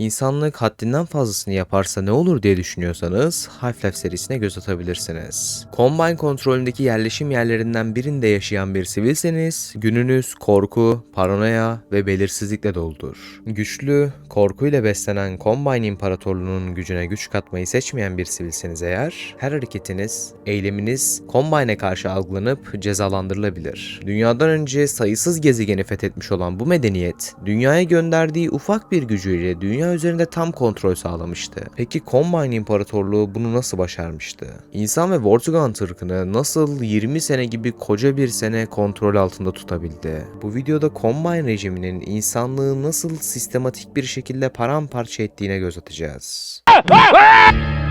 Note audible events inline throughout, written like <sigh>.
İnsanlık haddinden fazlasını yaparsa ne olur diye düşünüyorsanız Half-Life serisine göz atabilirsiniz. Combine kontrolündeki yerleşim yerlerinden birinde yaşayan bir sivilseniz gününüz korku, paranoya ve belirsizlikle doludur. Güçlü, korkuyla beslenen Combine İmparatorluğu'nun gücüne güç katmayı seçmeyen bir sivilseniz eğer her hareketiniz, eyleminiz Combine'e karşı algılanıp cezalandırılabilir. Dünyadan önce sayısız gezegeni fethetmiş olan bu medeniyet, dünyaya gönderdiği ufak bir gücüyle dünya üzerinde tam kontrol sağlamıştı. Peki Combine İmparatorluğu bunu nasıl başarmıştı? İnsan ve Vortigaunt ırkını nasıl 20 sene gibi koca bir sene kontrol altında tutabildi? Bu videoda Combine rejiminin insanlığı nasıl sistematik bir şekilde paramparça ettiğine göz atacağız. <laughs>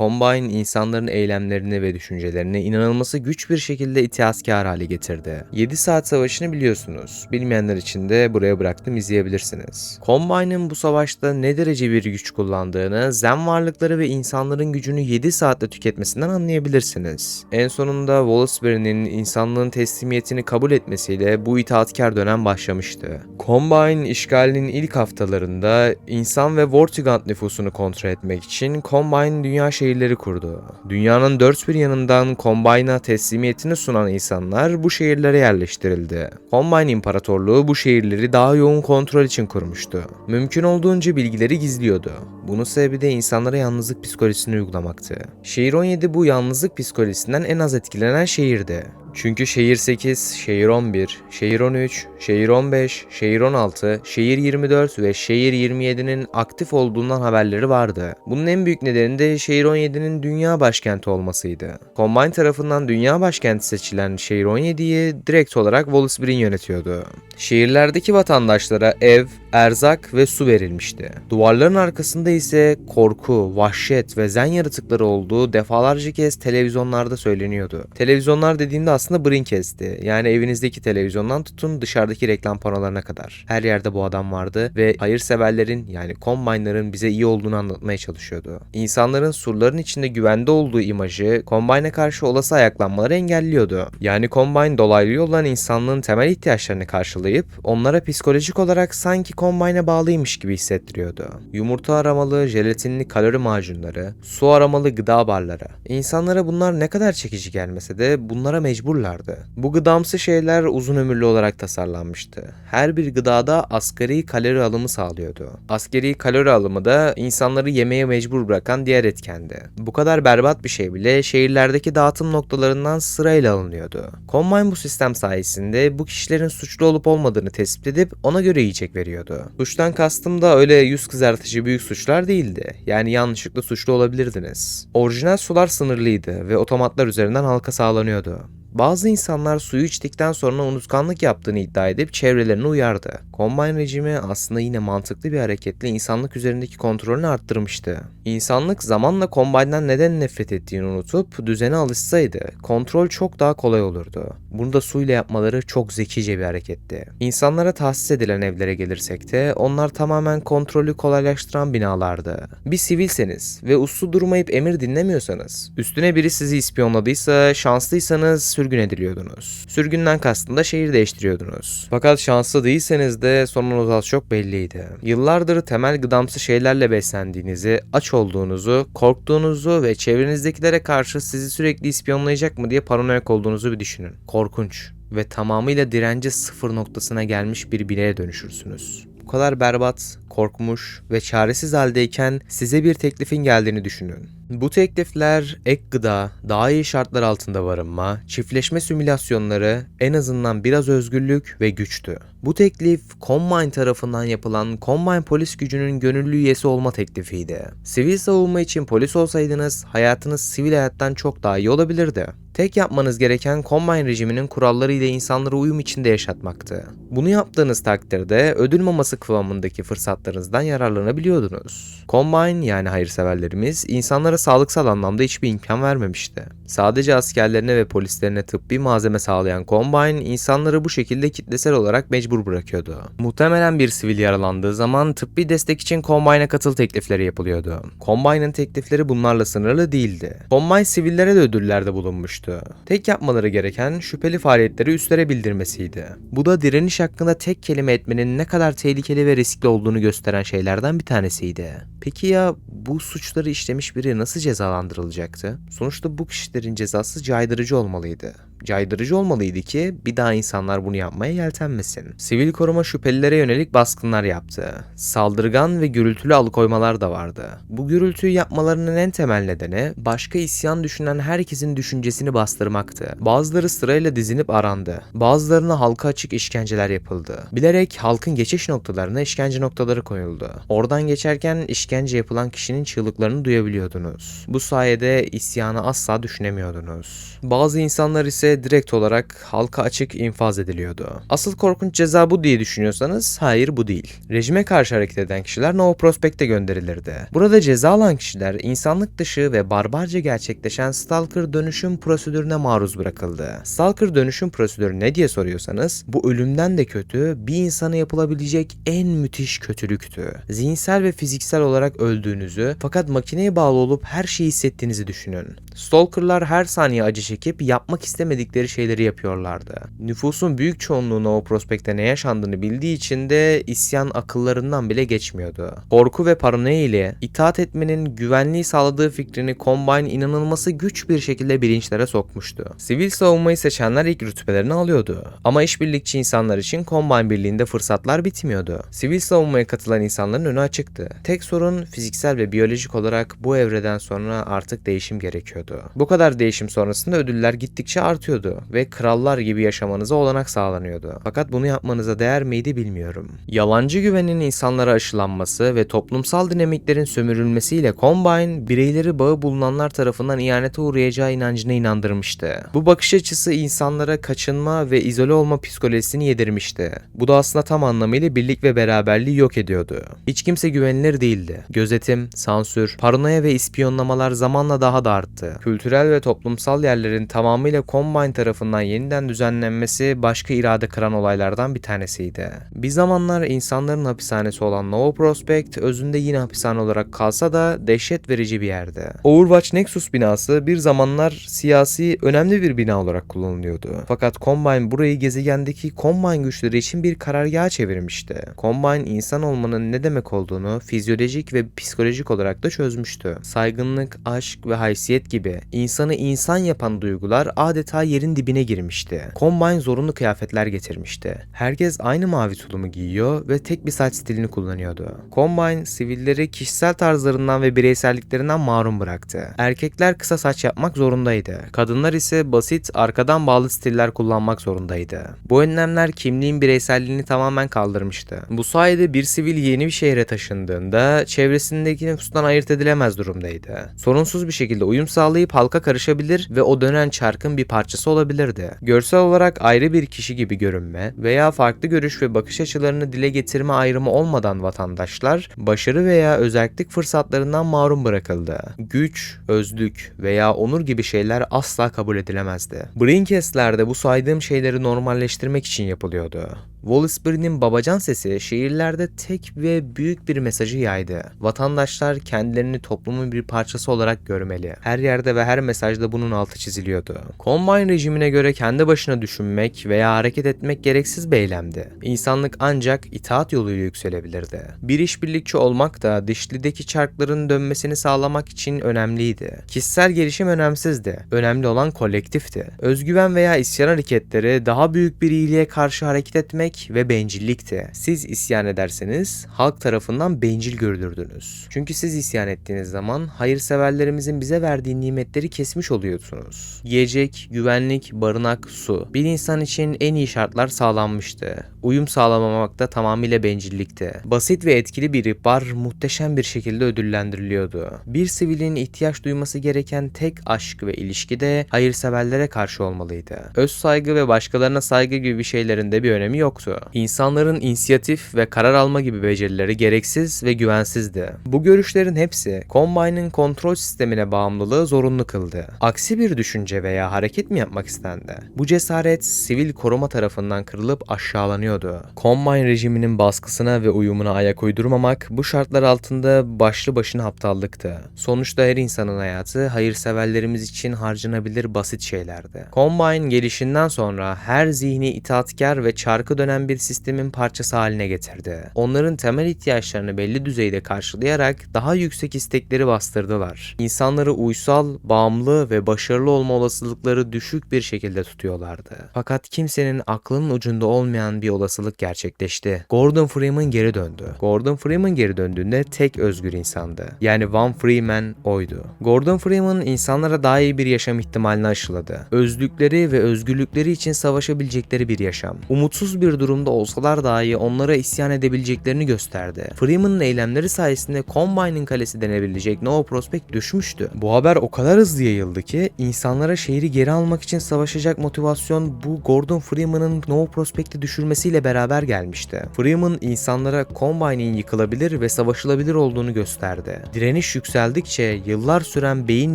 Combine insanların eylemlerini ve düşüncelerini inanılması güç bir şekilde itaatkar hale getirdi. 7 saat savaşını biliyorsunuz. Bilmeyenler için de buraya bıraktım izleyebilirsiniz. Combine'ın bu savaşta ne derece bir güç kullandığını, zen varlıkları ve insanların gücünü 7 saatte tüketmesinden anlayabilirsiniz. En sonunda Wallaceberry'nin insanlığın teslimiyetini kabul etmesiyle bu itaatkar dönem başlamıştı. Combine işgalinin ilk haftalarında insan ve Vortigaunt nüfusunu kontrol etmek için Combine dünya şehirleri kurdu. Dünyanın dört bir yanından Combine'a teslimiyetini sunan insanlar bu şehirlere yerleştirildi. Combine İmparatorluğu bu şehirleri daha yoğun kontrol için kurmuştu. Mümkün olduğunca bilgileri gizliyordu. Bunun sebebi de insanlara yalnızlık psikolojisini uygulamaktı. Şehir 17 bu yalnızlık psikolojisinden en az etkilenen şehirdi. Çünkü şehir 8, şehir 11, şehir 13, şehir 15, şehir 16, şehir 24 ve şehir 27'nin aktif olduğundan haberleri vardı. Bunun en büyük nedeni de şehir 17'nin dünya başkenti olmasıydı. Combine tarafından dünya başkenti seçilen şehir 17'yi direkt olarak Wallace Breen yönetiyordu. Şehirlerdeki vatandaşlara ev, erzak ve su verilmişti. Duvarların arkasında ise korku, vahşet ve zen yaratıkları olduğu defalarca kez televizyonlarda söyleniyordu. Televizyonlar dediğimde aslında Brinkest'ti. Yani evinizdeki televizyondan tutun dışarıdaki reklam panolarına kadar. Her yerde bu adam vardı ve hayırseverlerin yani Combine'ların bize iyi olduğunu anlatmaya çalışıyordu. İnsanların surların içinde güvende olduğu imajı Combine'e karşı olası ayaklanmaları engelliyordu. Yani Combine dolaylı yoldan insanlığın temel ihtiyaçlarını karşılayıp onlara psikolojik olarak sanki Combine'e bağlıymış gibi hissettiriyordu. Yumurta aramalı, jelatinli kalori macunları, su aramalı gıda barları. İnsanlara bunlar ne kadar çekici gelmese de bunlara mecburlardı. Bu gıdamsı şeyler uzun ömürlü olarak tasarlanmıştı. Her bir gıdada asgari kalori alımı sağlıyordu. Askeri kalori alımı da insanları yemeğe mecbur bırakan diğer etkendi. Bu kadar berbat bir şey bile şehirlerdeki dağıtım noktalarından sırayla alınıyordu. Combine bu sistem sayesinde bu kişilerin suçlu olup olmadığını tespit edip ona göre yiyecek veriyordu. Suçtan kastım da öyle yüz kızartıcı büyük suçlar değildi. Yani yanlışlıkla suçlu olabilirdiniz. Orijinal sular sınırlıydı ve otomatlar üzerinden halka sağlanıyordu. Bazı insanlar suyu içtikten sonra unutkanlık yaptığını iddia edip çevrelerini uyardı. Combine rejimi aslında yine mantıklı bir hareketle insanlık üzerindeki kontrolünü arttırmıştı. İnsanlık zamanla Combine'den neden nefret ettiğini unutup düzene alışsaydı kontrol çok daha kolay olurdu. Bunu da suyla yapmaları çok zekice bir hareketti. İnsanlara tahsis edilen evlere gelirsek de onlar tamamen kontrolü kolaylaştıran binalardı. Bir sivilseniz ve uslu durmayıp emir dinlemiyorsanız, üstüne biri sizi ispiyonladıysa, şanslıysanız sürgün ediliyordunuz. Sürgünden kastım da şehir değiştiriyordunuz. Fakat şanslı değilseniz de sonunuz az çok belliydi. Yıllardır temel gıdamsı şeylerle beslendiğinizi, aç olduğunuzu, korktuğunuzu ve çevrenizdekilere karşı sizi sürekli ispiyonlayacak mı diye paranoyak olduğunuzu bir düşünün. Korkunç ve tamamıyla direnci sıfır noktasına gelmiş bir bireye dönüşürsünüz. Bu kadar berbat, korkmuş ve çaresiz haldeyken size bir teklifin geldiğini düşünün. Bu teklifler ek gıda, daha iyi şartlar altında barınma, çiftleşme simülasyonları, en azından biraz özgürlük ve güçtü. Bu teklif Combine tarafından yapılan Combine polis gücünün gönüllü üyesi olma teklifiydi. Sivil savunma için polis olsaydınız hayatınız sivil hayattan çok daha iyi olabilirdi. Tek yapmanız gereken Combine rejiminin kuralları ile insanları uyum içinde yaşatmaktı. Bunu yaptığınız takdirde ödül maması kıvamındaki fırsatlarınızdan yararlanabiliyordunuz. Combine yani hayırseverlerimiz insanlara sağlıksal anlamda hiçbir imkan vermemişti. Sadece askerlerine ve polislerine tıbbi malzeme sağlayan Combine insanları bu şekilde kitlesel olarak mecbur bırakıyordu. Muhtemelen bir sivil yaralandığı zaman tıbbi destek için Combine'a katıl teklifleri yapılıyordu. Combine'ın teklifleri bunlarla sınırlı değildi. Combine sivillere de ödüllerde bulunmuştu. Tek yapmaları gereken şüpheli faaliyetleri üstlere bildirmesiydi. Bu da direniş hakkında tek kelime etmenin ne kadar tehlikeli ve riskli olduğunu gösteren şeylerden bir tanesiydi. Peki ya bu suçları işlemiş biri nasıl cezalandırılacaktı? Sonuçta bu kişilerin cezası caydırıcı olmalıydı. Caydırıcı olmalıydı ki bir daha insanlar bunu yapmaya yeltenmesin. Sivil koruma şüphelilere yönelik baskınlar yaptı. Saldırgan ve gürültülü alıkoymalar da vardı. Bu gürültüyü yapmalarının en temel nedeni başka isyan düşünen herkesin düşüncesini bastırmaktı. Bazıları sırayla dizinip arandı. Bazılarına halka açık işkenceler yapıldı. Bilerek halkın geçiş noktalarına işkence noktaları koyuldu. Oradan geçerken işkence yapılan kişinin çığlıklarını duyabiliyordunuz. Bu sayede isyanı asla düşünemiyordunuz. Bazı insanlar ise direkt olarak halka açık infaz ediliyordu. Asıl korkunç ceza bu diye düşünüyorsanız hayır bu değil. Rejime karşı hareket eden kişiler Nova Prospect'e gönderilirdi. Burada ceza alan kişiler insanlık dışı ve barbarca gerçekleşen Stalker dönüşüm prosedürüne maruz bırakıldı. Stalker dönüşüm prosedürü ne diye soruyorsanız bu ölümden de kötü bir insana yapılabilecek en müthiş kötülüktü. Zihinsel ve fiziksel olarak öldüğünüzü fakat makineye bağlı olup her şeyi hissettiğinizi düşünün. Stalkerlar her saniye acı çekip yapmak istemedikleri şeyleri yapıyorlardı. Nüfusun büyük çoğunluğu Nova Prospect'te ne yaşandığını bildiği için de isyan akıllarından bile geçmiyordu. Korku ve paranoya ile itaat etmenin güvenliği sağladığı fikrini Combine inanılması güç bir şekilde bilinçlere sokmuştu. Sivil savunmayı seçenler ilk rütbelerini alıyordu. Ama işbirlikçi insanlar için Combine birliğinde fırsatlar bitmiyordu. Sivil savunmaya katılan insanların önü açıktı. Tek sorun fiziksel ve biyolojik olarak bu evreden sonra artık değişim gerekiyordu. Bu kadar değişim sonrasında ödüller gittikçe artıyordu ve krallar gibi yaşamanıza olanak sağlanıyordu. Fakat bunu yapmanıza değer miydi bilmiyorum. Yalancı güvenin insanlara aşılanması ve toplumsal dinamiklerin sömürülmesiyle Combine bireyleri bağı bulunanlar tarafından ihanete uğrayacağı inancına inandırmıştı. Bu bakış açısı insanlara kaçınma ve izole olma psikolojisini yedirmişti. Bu da aslında tam anlamıyla birlik ve beraberliği yok ediyordu. Hiç kimse güvenilir değildi. Gözetim, sansür, paranoya ve ispiyonlamalar zamanla daha da arttı. Kültürel ve toplumsal yerlerin tamamıyla Combine tarafından yeniden düzenlenmesi başka irade kıran olaylardan bir tanesiydi. Bir zamanlar insanların hapishanesi olan Nova Prospect özünde yine hapishane olarak kalsa da dehşet verici bir yerde. Overwatch Nexus binası bir zamanlar siyasi önemli bir bina olarak kullanılıyordu. Fakat Combine burayı gezegendeki Combine güçleri için bir karargaha çevirmişti. Combine insan olmanın ne demek olduğunu fizyolojik ve psikolojik olarak da çözmüştü. Saygınlık, aşk ve haysiyet gibi insanı insan yapan duygular adeta yerin dibine girmişti. Combine zorunlu kıyafetler getirmişti. Herkes aynı mavi tulumu giyiyor ve tek bir saç stilini kullanıyordu. Combine sivilleri kişisel tarzlarından ve bireyselliklerinden mahrum bıraktı. Erkekler kısa saç yapmak zorundaydı. Kadınlar ise basit arkadan bağlı stiller kullanmak zorundaydı. Bu önlemler kimliğin bireyselliğini tamamen kaldırmıştı. Bu sayede bir sivil yeni bir şehre taşındığında çevresindeki nüfustan ayırt edilemez durumdaydı. Sorunsuz bir şekilde uyum sağlayıp halka karışabilir ve o dönen çarkın bir parçası olabilirdi. Görsel olarak ayrı bir kişi gibi görünme veya farklı görüş ve bakış açılarını dile getirme ayrımı olmadan vatandaşlar başarı veya özellik fırsatlarından mahrum bırakıldı. Güç, özlük veya onur gibi şeyler asla kabul edilemezdi. Brinkest'lerde bu saydığım şeyleri normalleştirmek için yapılıyordu. Wallacebury'nin babacan sesi şehirlerde tek ve büyük bir mesajı yaydı. Vatandaşlar kendilerini toplumun bir parçası olarak görmeli. Her yerde ve her mesajda bunun altı çiziliyordu. Combine rejimine göre kendi başına düşünmek veya hareket etmek gereksiz bir eylemdi. İnsanlık ancak itaat yoluyla yükselebilirdi. Bir işbirlikçi olmak da dişlideki çarkların dönmesini sağlamak için önemliydi. Kişisel gelişim önemsizdi. Önemli olan kolektifti. Özgüven veya isyan hareketleri daha büyük bir iyiliğe karşı hareket etmek ve bencillikti. Siz isyan ederseniz halk tarafından bencil görülürdünüz. Çünkü siz isyan ettiğiniz zaman hayırseverlerimizin bize verdiği nimetleri kesmiş oluyorsunuz. Yiyecek, güvenlik, barınak, su. Bir insan için en iyi şartlar sağlanmıştı. Uyum sağlamamak da tamamıyla bencillikti. Basit ve etkili bir ihbar muhteşem bir şekilde ödüllendiriliyordu. Bir sivilin ihtiyaç duyması gereken tek aşk ve ilişki de hayırseverlere karşı olmalıydı. Öz saygı ve başkalarına saygı gibi şeylerin de bir önemi yoktu. Yoktu. İnsanların inisiyatif ve karar alma gibi becerileri gereksiz ve güvensizdi. Bu görüşlerin hepsi Combine'ın kontrol sistemine bağımlılığı zorunlu kıldı. Aksi bir düşünce veya hareket mi yapmak istendi? Bu cesaret sivil koruma tarafından kırılıp aşağılanıyordu. Combine rejiminin baskısına ve uyumuna ayak uydurmamak bu şartlar altında başlı başına aptallıktı. Sonuçta her insanın hayatı hayırseverlerimiz için harcanabilir basit şeylerdi. Combine gelişinden sonra her zihni itaatkar ve çarkı dönen bir sistemin parçası haline getirdi. Onların temel ihtiyaçlarını belli düzeyde karşılayarak daha yüksek istekleri bastırdılar. İnsanları uysal, bağımlı ve başarılı olma olasılıkları düşük bir şekilde tutuyorlardı. Fakat kimsenin aklının ucunda olmayan bir olasılık gerçekleşti. Gordon Freeman geri döndü. Gordon Freeman geri döndüğünde tek özgür insandı. Yani One Freeman oydu. Gordon Freeman insanlara daha iyi bir yaşam ihtimalini aşıladı. Özlükleri ve özgürlükleri için savaşabilecekleri bir yaşam. Umutsuz bir durumda olsalar dahi onlara isyan edebileceklerini gösterdi. Freeman'ın eylemleri sayesinde Combine'ın kalesi denebilecek Nova Prospect düşmüştü. Bu haber o kadar hızlı yayıldı ki insanlara şehri geri almak için savaşacak motivasyon bu Gordon Freeman'ın Nova Prospect'i düşürmesiyle beraber gelmişti. Freeman insanlara Combine'in yıkılabilir ve savaşılabilir olduğunu gösterdi. Direniş yükseldikçe yıllar süren beyin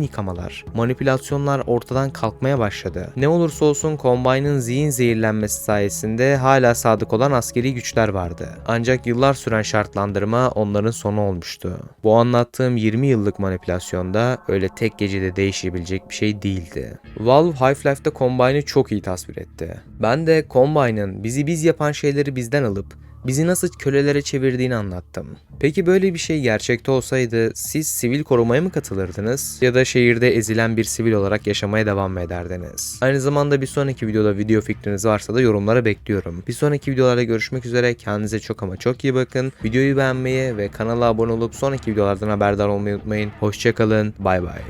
yıkamalar, manipülasyonlar ortadan kalkmaya başladı. Ne olursa olsun Combine'ın zihin zehirlenmesi sayesinde sadık olan askeri güçler vardı. Ancak yıllar süren şartlandırma onların sonu olmuştu. Bu anlattığım 20 yıllık manipülasyonda öyle tek gecede değişebilecek bir şey değildi. Valve Half-Life'da Combine'ı çok iyi tasvir etti. Ben de Combine'ın bizi biz yapan şeyleri bizden alıp bizi nasıl kölelere çevirdiğini anlattım. Peki böyle bir şey gerçekte olsaydı siz sivil korumaya mı katılırdınız ya da şehirde ezilen bir sivil olarak yaşamaya devam mı ederdiniz? Aynı zamanda bir sonraki videoda video fikriniz varsa da yorumlara bekliyorum. Bir sonraki videolarda görüşmek üzere kendinize çok ama çok iyi bakın. Videoyu beğenmeyi ve kanala abone olup sonraki videolardan haberdar olmayı unutmayın. Hoşçakalın bay bay.